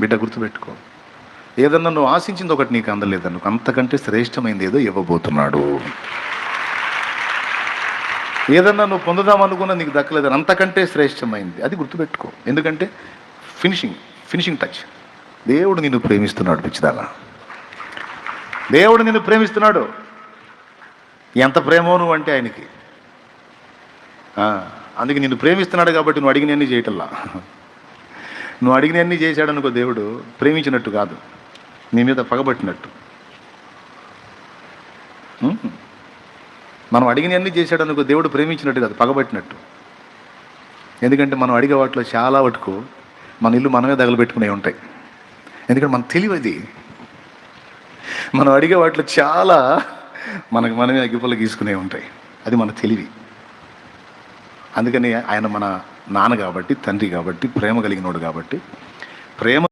బిడ్డ గుర్తుపెట్టుకో. ఏదన్నా నువ్వు ఆశించింది ఒకటి నీకు అందలేదు నువ్వు అంతకంటే శ్రేష్టమైంది ఏదో ఇవ్వబోతున్నాడు. ఏదన్నా నువ్వు పొందుదాం అనుకున్నా నీకు దక్కలేదని అంతకంటే శ్రేష్టమైంది. అది గుర్తుపెట్టుకో. ఎందుకంటే ఫినిషింగ్ ఫినిషింగ్ టచ్. దేవుడు నిన్ను ప్రేమిస్తున్నాడు పిచ్చిదానా. దేవుడు నిన్ను ప్రేమిస్తున్నాడు. ఎంత ప్రేమో నువ్వు అంటే ఆయనకి. అందుకే నిన్ను ప్రేమిస్తున్నాడు కాబట్టి నువ్వు అడిగినన్ని చేయటల్లా నువ్వు అడిగినన్నీ చేశాడు అనుకో దేవుడు ప్రేమించినట్టు కాదు. నీ మీద పగబట్టినట్టు. మనం అడిగినన్నీ చేశాడు అనుకో దేవుడు ప్రేమించినట్టు కాదు పగబట్టినట్టు. ఎందుకంటే మనం అడిగే వాటిలో చాలా వరకు మన ఇల్లు మనమే తగలబెట్టుకునే ఉంటాయి. ఎందుకంటే మన తెలివది మనం అడిగే వాటిలో చాలా మనకు మనమే అగ్గిపల్ల గీసుకునే ఉంటాయి. అది మన తెలివి. అందుకని ఆయన మన నాన్న కాబట్టి తండ్రి కాబట్టి ప్రేమ కలిగినోడు కాబట్టి ప్రేమ